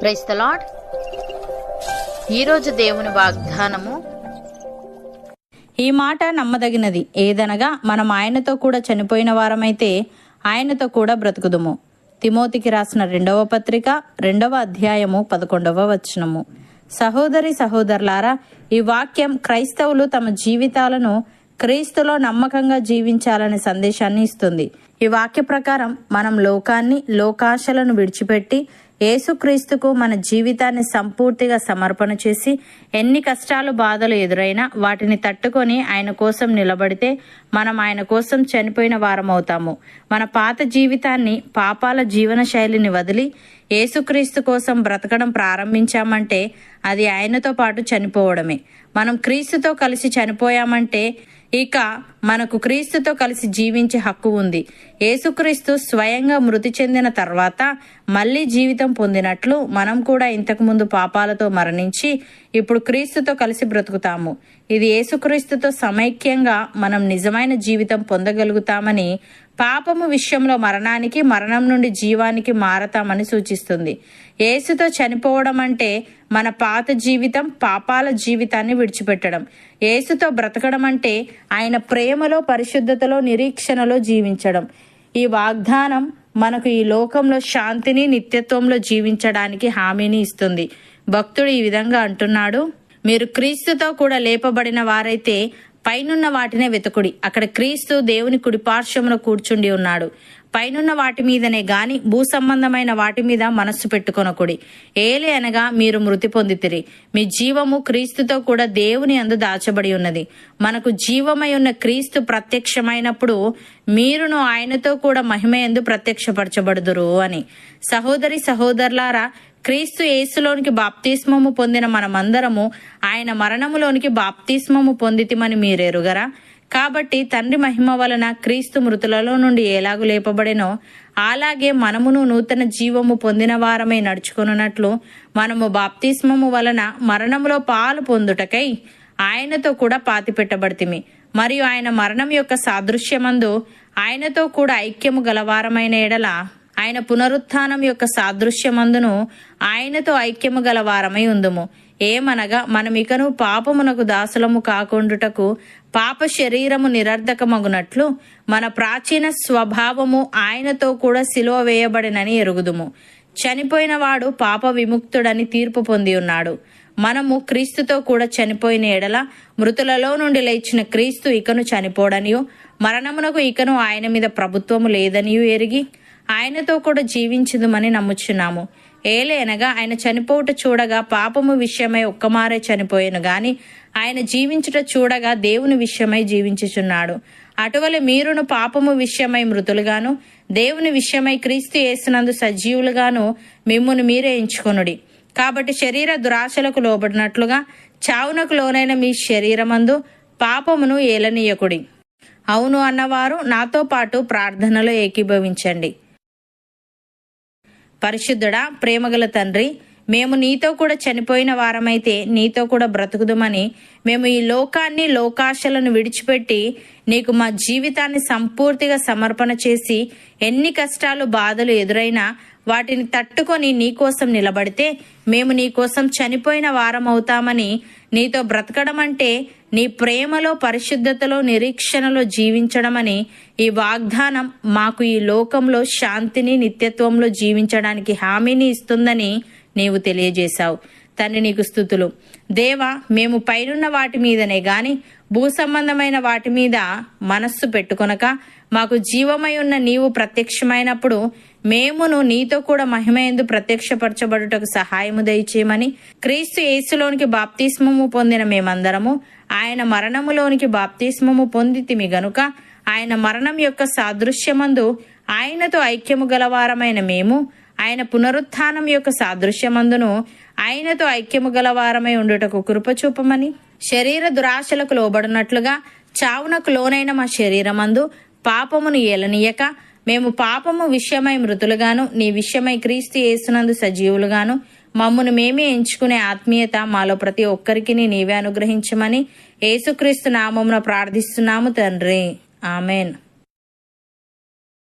Price the lord ఈరోజు దేవుని వాగ్దానము ఈ మాట నమ్మదగినది. ఏదనగా మనం ఆయనతో కూడా చనిపోయిన వారమైతే ఆయనతో కూడా బ్రతుకుదుము. తిమోతికి రాసిన రెండవ పత్రిక రెండవ అధ్యాయము పదకొండవ వచనము. సహోదరి సహోదరులారా ఈ వాక్యం క్రైస్తవులు తమ జీవితాలను క్రీస్తులో నమ్మకంగా జీవించాలనే సందేశాన్ని ఇస్తుంది. ఈ వాక్య ప్రకారం మనం లోకాన్ని లోకాశలను విడిచిపెట్టి యేసుక్రీస్తుకు మన జీవితాన్ని సంపూర్తిగా సమర్పణ చేసి ఎన్ని కష్టాలు బాధలు ఎదురైనా వాటిని తట్టుకొని ఆయన కోసం నిలబడితే మనం ఆయన కోసం చనిపోయిన వారమవుతాము. మన పాత జీవితాన్ని పాపాల జీవన శైలిని వదిలి యేసుక్రీస్తు కోసం బ్రతకడం ప్రారంభించామంటే అది ఆయనతో పాటు చనిపోవడమే. మనం క్రీస్తుతో కలిసి చనిపోయామంటే ఇక మనకు క్రీస్తుతో కలిసి జీవించే హక్కు ఉంది. యేసుక్రీస్తు స్వయంగా మృతి చెందిన తర్వాత మళ్ళీ జీవితం పొందినట్లు మనం కూడా ఇంతకుముందు పాపాలతో మరణించి ఇప్పుడు క్రీస్తుతో కలిసి బ్రతుకుతాము. ఇది యేసుక్రీస్తుతో సమైక్యంగా మనం నిజమైన జీవితం పొందగలుగుతామని పాపము విషయంలో మరణానికి మరణం నుండి జీవానికి మారతామని సూచిస్తుంది. యేసుతో చనిపోవడం అంటే మన పాత జీవితం పాపాల జీవితాన్ని విడిచిపెట్టడం. యేసుతో బ్రతకడం అంటే ఆయన ప్రేమలో పరిశుద్ధతలో నిరీక్షణలో జీవించడం. ఈ వాగ్దానం మనకు ఈ లోకంలో శాంతిని నిత్యత్వంలో జీవించడానికి హామీని ఇస్తుంది. భక్తుడు ఈ విధంగా అంటున్నాడు మీరు క్రీస్తుతో కూడా లేపబడిన వారైతే పైనున్న వాటినే వెతుకుడి. అక్కడ క్రీస్తు దేవుని కుడిపార్శ్వమున కూర్చుండి ఉన్నాడు. పైనున్న వాటి మీదనే గాని భూ సంబంధమైన వాటి మీద మనస్సు పెట్టుకొనకుడి. ఏలి అనగా మీరు మృతి పొందితిరి. మీ జీవము క్రీస్తుతో కూడా దేవుని అందు దాచబడి ఉన్నది. మనకు జీవమై ఉన్న క్రీస్తు ప్రత్యక్షమైనప్పుడు మీరును ఆయనతో కూడా మహిమ ఎందు ప్రత్యక్షపరచబడుదురు అని. సహోదరి సహోదరులారా క్రీస్తు యేసులోనికి బాప్తిస్మము పొందిన మనమందరము ఆయన మరణములోనికి బాప్తిస్మము పొందితిమని మీరెరుగరా? కాబట్టి తండ్రి మహిమ వలన క్రీస్తు మృతులలో నుండి ఎలాగు లేపబడినో అలాగే మనమును నూతన జీవము పొందిన వారమై నడుచుకున్నట్లు మనము బాప్తిస్మము వలన మరణములో పాలు పొందుటకై ఆయనతో కూడా పాతి పెట్టబడితిమి మరియు ఆయన మరణం యొక్క సాదృశ్యమందు ఆయనతో కూడా ఐక్యము గలవారమైన ఎడల ఆయన పునరుత్థానం యొక్క సాదృశ్యమందును ఆయనతో ఐక్యము గలవారమై ఉందుము. ఏమనగా మనమికను పాపమునకు దాసులము కాకుండుటకు పాప శరీరము నిరర్ధకమగునట్లు మన ప్రాచీన స్వభావము ఆయనతో కూడా సిలువ వేయబడినని ఎరుగుదుము. చనిపోయిన వాడు పాప విముక్తుడని తీర్పు పొంది ఉన్నాడు. మనము క్రీస్తుతో కూడా చనిపోయిన ఎడల మృతులలో నుండి లేచిన క్రీస్తు ఇకను చనిపోడనియు మరణమునకు ఇకను ఆయన మీద ప్రభుత్వము లేదనియు ఎరిగి ఆయనతో కూడా జీవించుదుమని నమ్ముచున్నాము. ఏలేనగా ఆయన చనిపోవుట చూడగా పాపము విషయమై ఒక్కమారే చనిపోయాను గాని ఆయన జీవించుట చూడగా దేవుని విషయమై జీవించుచున్నాడు. అటువలి మీరును పాపము విషయమై మృతులుగాను దేవుని విషయమై క్రీస్తు వేసినందు సజీవులుగాను మిమ్మును మీరే ఎంచుకొనుడి. కాబట్టి శరీర దురాశలకు లోబడినట్లుగా చావునకు లోనైన మీ శరీరమందు పాపమును ఏలనీయకుడి. అవును అన్నవారు నాతో పాటు ప్రార్థనలో ఏకీభవించండి. పరిశుద్ధుడా ప్రేమగల తండ్రి మేము నీతో కూడా చనిపోయిన వారమైతే నీతో కూడా బ్రతుకుదమని మేము ఈ లోకాన్ని లోకాశలను విడిచిపెట్టి నీకు మా జీవితాన్ని సంపూర్తిగా సమర్పణ చేసి ఎన్ని కష్టాలు బాధలు ఎదురైనా వాటిని తట్టుకొని నీకోసం నిలబడితే మేము నీకోసం చనిపోయిన వారం అవుతామని నీతో బ్రతకడం అంటే నీ ప్రేమలో పరిశుద్ధతలో నిరీక్షణలో జీవించడమని ఈ వాగ్దానం మాకు ఈ లోకంలో శాంతిని నిత్యత్వంలో జీవించడానికి హామీని ఇస్తుందని నీవు తెలియజేశావు. తండ్రి నీకు స్థుతులు. దేవ మేము పైనున్న వాటి మీదనే గాని భూ సంబంధమైన వాటి మీద మనస్సు పెట్టుకొనక మాకు జీవమై ఉన్న నీవు ప్రత్యక్షమైనప్పుడు మేమును నీతో కూడా మహిమయందు ప్రత్యక్షపరచబడుటకు సహాయము దయచేయమని క్రీస్తు యేసులోనికి బాప్తిస్మము పొందిన మేమందరము ఆయన మరణములోనికి బాప్తిస్మము పొందితిమి గనుక ఆయన మరణం యొక్క సాదృశ్యమందు ఆయనతో ఐక్యము గలవారమైన మేము ఆయన పునరుత్నం యొక్క సాదృశ్యమందును ఆయనతో ఐక్యము గలవారమై ఉండుటకు కృపచూపమని శరీర దురాశలకు లోబడినట్లుగా చావునకు లోనైన మా శరీరమందు పాపమును ఏలనీయక మేము పాపము విషయమై మృతులుగాను నీ విషయమై క్రీస్తు యేసునందు సజీవులుగాను మమ్మును మేమే ఎంచుకునే ఆత్మీయత మాలో ప్రతి ఒక్కరికి నీవే అనుగ్రహించమని యేసుక్రీస్తు నామమున ప్రార్థిస్తున్నాము తండ్రి. ఆమెన్.